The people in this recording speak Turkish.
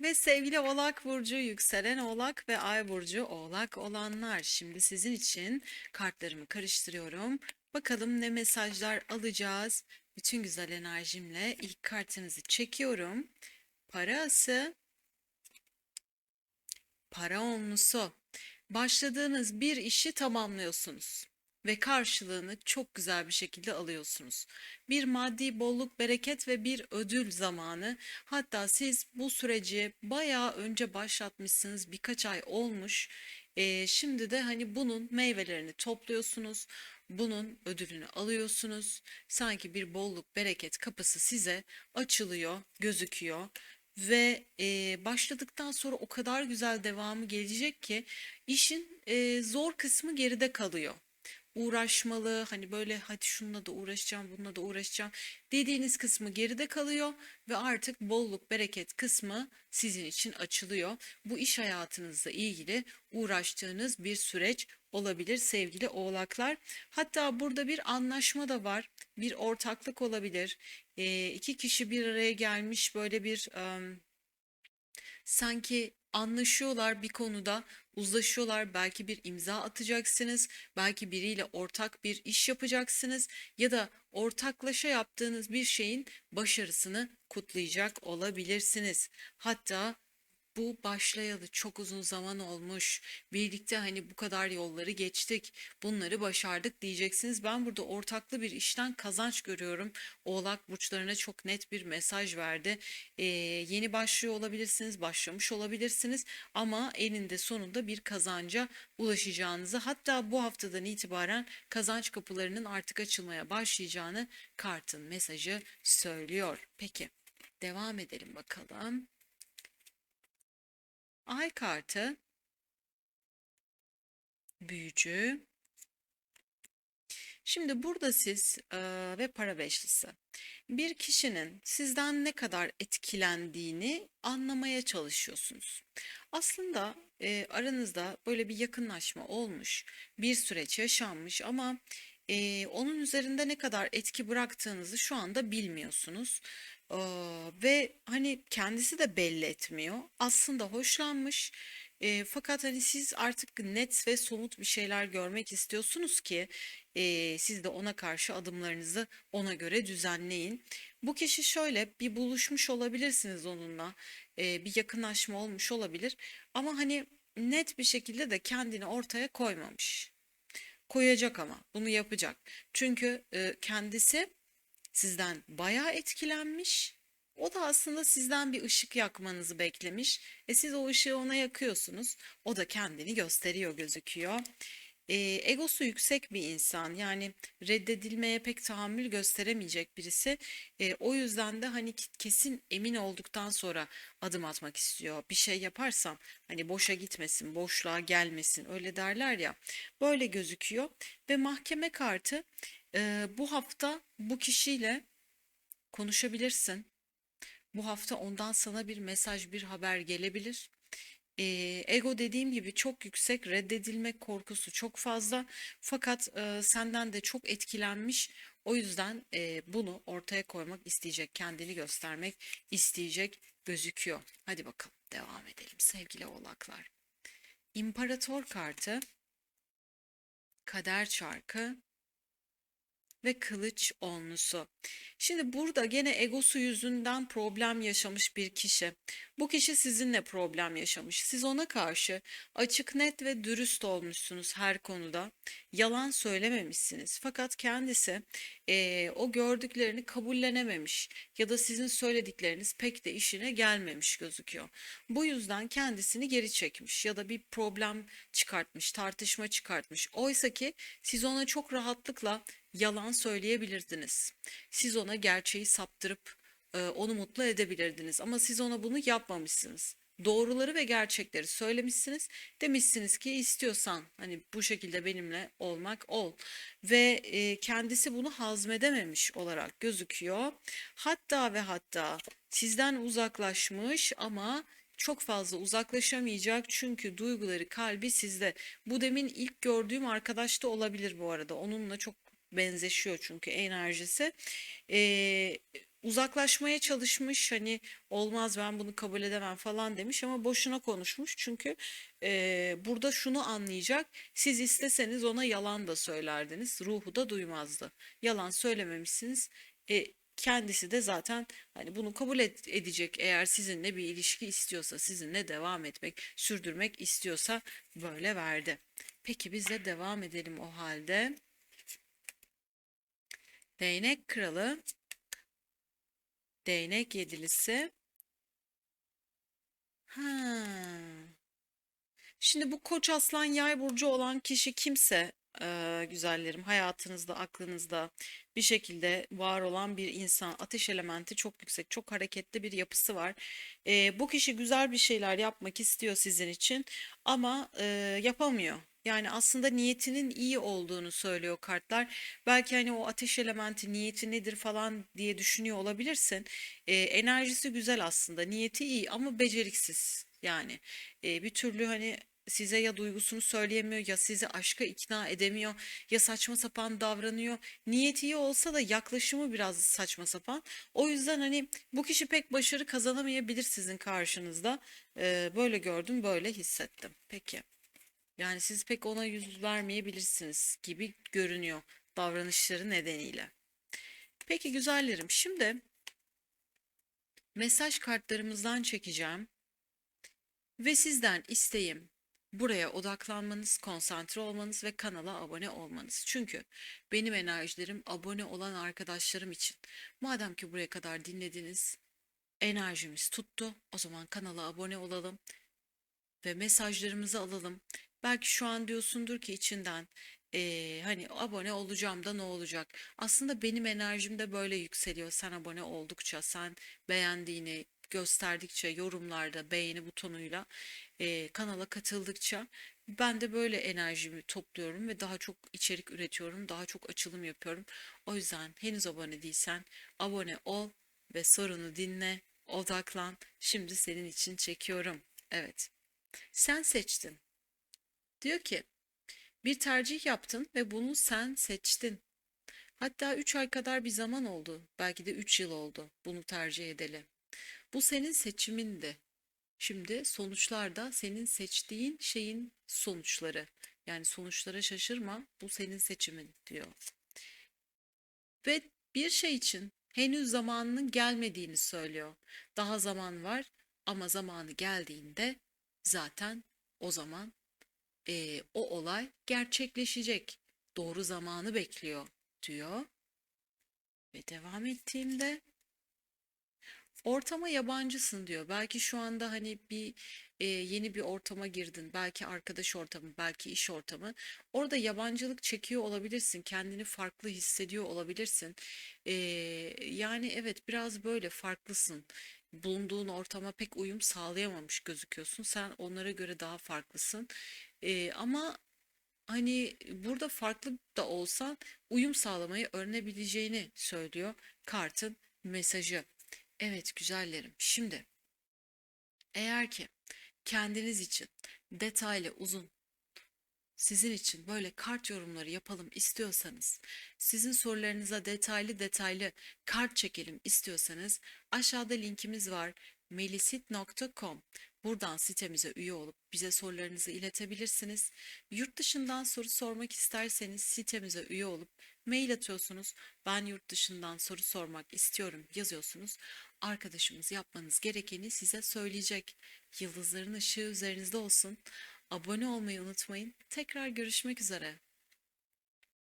Ve sevgili Oğlak Burcu, yükselen Oğlak ve Ay Burcu Oğlak olanlar. Şimdi sizin için kartlarımı karıştırıyorum. Bakalım ne mesajlar alacağız. Bütün güzel enerjimle ilk kartınızı çekiyorum. Para ası, para onlusu. Başladığınız bir işi tamamlıyorsunuz ve karşılığını çok güzel bir şekilde alıyorsunuz. Bir maddi bolluk, bereket ve bir ödül zamanı. Hatta siz bu süreci bayağı önce başlatmışsınız, birkaç ay olmuş. Ee, şimdi de hani bunun meyvelerini topluyorsunuz, bunun ödülünü alıyorsunuz. Sanki bir bolluk, bereket kapısı size açılıyor, gözüküyor ve e, başladıktan sonra o kadar güzel devamı gelecek ki işin e, zor kısmı geride kalıyor uğraşmalı hani böyle hadi şununla da uğraşacağım bununla da uğraşacağım dediğiniz kısmı geride kalıyor ve artık bolluk bereket kısmı sizin için açılıyor. Bu iş hayatınızla ilgili uğraştığınız bir süreç olabilir sevgili oğlaklar. Hatta burada bir anlaşma da var. Bir ortaklık olabilir. E, iki kişi bir araya gelmiş böyle bir em, sanki anlaşıyorlar bir konuda, uzlaşıyorlar. Belki bir imza atacaksınız, belki biriyle ortak bir iş yapacaksınız ya da ortaklaşa yaptığınız bir şeyin başarısını kutlayacak olabilirsiniz. Hatta bu başlayalı çok uzun zaman olmuş. Birlikte hani bu kadar yolları geçtik. Bunları başardık diyeceksiniz. Ben burada ortaklı bir işten kazanç görüyorum. Oğlak burçlarına çok net bir mesaj verdi. Ee, yeni başlıyor olabilirsiniz, başlamış olabilirsiniz ama eninde sonunda bir kazanca ulaşacağınızı hatta bu haftadan itibaren kazanç kapılarının artık açılmaya başlayacağını kartın mesajı söylüyor. Peki devam edelim bakalım. Ay kartı, büyücü. Şimdi burada siz eee, ve para beşlisi. Bir kişinin sizden ne kadar etkilendiğini anlamaya çalışıyorsunuz. Aslında eee, aranızda böyle bir yakınlaşma olmuş, bir süreç yaşanmış ama eee, onun üzerinde ne kadar etki bıraktığınızı şu anda bilmiyorsunuz. Aa, ve hani kendisi de belli etmiyor. Aslında hoşlanmış. E, fakat hani siz artık net ve somut bir şeyler görmek istiyorsunuz ki e, siz de ona karşı adımlarınızı ona göre düzenleyin. Bu kişi şöyle bir buluşmuş olabilirsiniz onunla. E, bir yakınlaşma olmuş olabilir. Ama hani net bir şekilde de kendini ortaya koymamış. Koyacak ama bunu yapacak. Çünkü e, kendisi sizden bayağı etkilenmiş. O da aslında sizden bir ışık yakmanızı beklemiş. E siz o ışığı ona yakıyorsunuz. O da kendini gösteriyor gözüküyor. E, egosu yüksek bir insan yani reddedilmeye pek tahammül gösteremeyecek birisi. E, o yüzden de hani kesin emin olduktan sonra adım atmak istiyor. Bir şey yaparsam hani boşa gitmesin, boşluğa gelmesin öyle derler ya. Böyle gözüküyor ve mahkeme kartı e, bu hafta bu kişiyle konuşabilirsin. Bu hafta ondan sana bir mesaj, bir haber gelebilir. Ee, ego dediğim gibi çok yüksek, reddedilme korkusu çok fazla. Fakat e, senden de çok etkilenmiş. O yüzden e, bunu ortaya koymak isteyecek, kendini göstermek isteyecek gözüküyor. Hadi bakalım devam edelim sevgili oğlaklar. İmparator kartı, kader çarkı ve kılıç onlusu. Şimdi burada gene egosu yüzünden problem yaşamış bir kişi. Bu kişi sizinle problem yaşamış. Siz ona karşı açık, net ve dürüst olmuşsunuz her konuda. Yalan söylememişsiniz. Fakat kendisi eee, o gördüklerini kabullenememiş ya da sizin söyledikleriniz pek de işine gelmemiş gözüküyor. Bu yüzden kendisini geri çekmiş ya da bir problem çıkartmış, tartışma çıkartmış. Oysa ki siz ona çok rahatlıkla yalan söyleyebilirdiniz. Siz ona gerçeği saptırıp e, onu mutlu edebilirdiniz ama siz ona bunu yapmamışsınız. Doğruları ve gerçekleri söylemişsiniz. Demişsiniz ki istiyorsan hani bu şekilde benimle olmak ol. Ve e, kendisi bunu hazmedememiş olarak gözüküyor. Hatta ve hatta sizden uzaklaşmış ama çok fazla uzaklaşamayacak çünkü duyguları, kalbi sizde. Bu demin ilk gördüğüm arkadaş da olabilir bu arada. Onunla çok benzeşiyor çünkü enerjisi. Ee, uzaklaşmaya çalışmış hani olmaz ben bunu kabul edemem falan demiş ama boşuna konuşmuş çünkü eee, burada şunu anlayacak siz isteseniz ona yalan da söylerdiniz ruhu da duymazdı yalan söylememişsiniz e, kendisi de zaten hani bunu kabul edecek eğer sizinle bir ilişki istiyorsa sizinle devam etmek sürdürmek istiyorsa böyle verdi. Peki biz de devam edelim o halde. Değnek kralı, değnek yedilisi. Ha. Şimdi bu Koç Aslan Yay burcu olan kişi kimse eee, güzellerim hayatınızda, aklınızda bir şekilde var olan bir insan. Ateş elementi çok yüksek, çok hareketli bir yapısı var. Eee, bu kişi güzel bir şeyler yapmak istiyor sizin için ama eee, yapamıyor. Yani aslında niyetinin iyi olduğunu söylüyor kartlar. Belki hani o ateş elementi niyeti nedir falan diye düşünüyor olabilirsin. Eee, enerjisi güzel aslında, niyeti iyi ama beceriksiz. Yani e, bir türlü hani size ya duygusunu söyleyemiyor ya sizi aşka ikna edemiyor ya saçma sapan davranıyor. Niyeti iyi olsa da yaklaşımı biraz saçma sapan. O yüzden hani bu kişi pek başarı kazanamayabilir sizin karşınızda. E, böyle gördüm, böyle hissettim. Peki. Yani siz pek ona yüz vermeyebilirsiniz gibi görünüyor davranışları nedeniyle. Peki güzellerim, şimdi mesaj kartlarımızdan çekeceğim. Ve sizden isteğim buraya odaklanmanız, konsantre olmanız ve kanala abone olmanız. Çünkü benim enerjilerim abone olan arkadaşlarım için. Madem ki buraya kadar dinlediniz, enerjimiz tuttu. O zaman kanala abone olalım ve mesajlarımızı alalım. Belki şu an diyorsundur ki içinden eee, hani abone olacağım da ne olacak? Aslında benim enerjim de böyle yükseliyor. Sen abone oldukça, sen beğendiğini gösterdikçe yorumlarda beğeni butonuyla eee, kanala katıldıkça ben de böyle enerjimi topluyorum ve daha çok içerik üretiyorum, daha çok açılım yapıyorum. O yüzden henüz abone değilsen abone ol ve sorunu dinle, odaklan. Şimdi senin için çekiyorum. Evet. Sen seçtin. Diyor ki bir tercih yaptın ve bunu sen seçtin. Hatta 3 ay kadar bir zaman oldu. Belki de 3 yıl oldu bunu tercih edeli. Bu senin seçimindi. Şimdi sonuçlar da senin seçtiğin şeyin sonuçları. Yani sonuçlara şaşırma, bu senin seçimin diyor. Ve bir şey için henüz zamanının gelmediğini söylüyor. Daha zaman var ama zamanı geldiğinde zaten o zaman eee, o olay gerçekleşecek. Doğru zamanı bekliyor diyor. Ve devam ettiğimde ortama yabancısın diyor. Belki şu anda hani bir e, yeni bir ortama girdin. Belki arkadaş ortamı, belki iş ortamı. Orada yabancılık çekiyor olabilirsin. Kendini farklı hissediyor olabilirsin. E, yani evet biraz böyle farklısın. Bulunduğun ortama pek uyum sağlayamamış gözüküyorsun. Sen onlara göre daha farklısın. E, ama hani burada farklı da olsan uyum sağlamayı öğrenebileceğini söylüyor kartın mesajı. Evet güzellerim. Şimdi eğer ki kendiniz için detaylı, uzun, sizin için böyle kart yorumları yapalım istiyorsanız, sizin sorularınıza detaylı detaylı kart çekelim istiyorsanız aşağıda linkimiz var. melisit.com. Buradan sitemize üye olup bize sorularınızı iletebilirsiniz. Yurt dışından soru sormak isterseniz sitemize üye olup mail atıyorsunuz. Ben yurt dışından soru sormak istiyorum yazıyorsunuz. Arkadaşımız yapmanız gerekeni size söyleyecek. Yıldızların ışığı üzerinizde olsun. Abone olmayı unutmayın. Tekrar görüşmek üzere.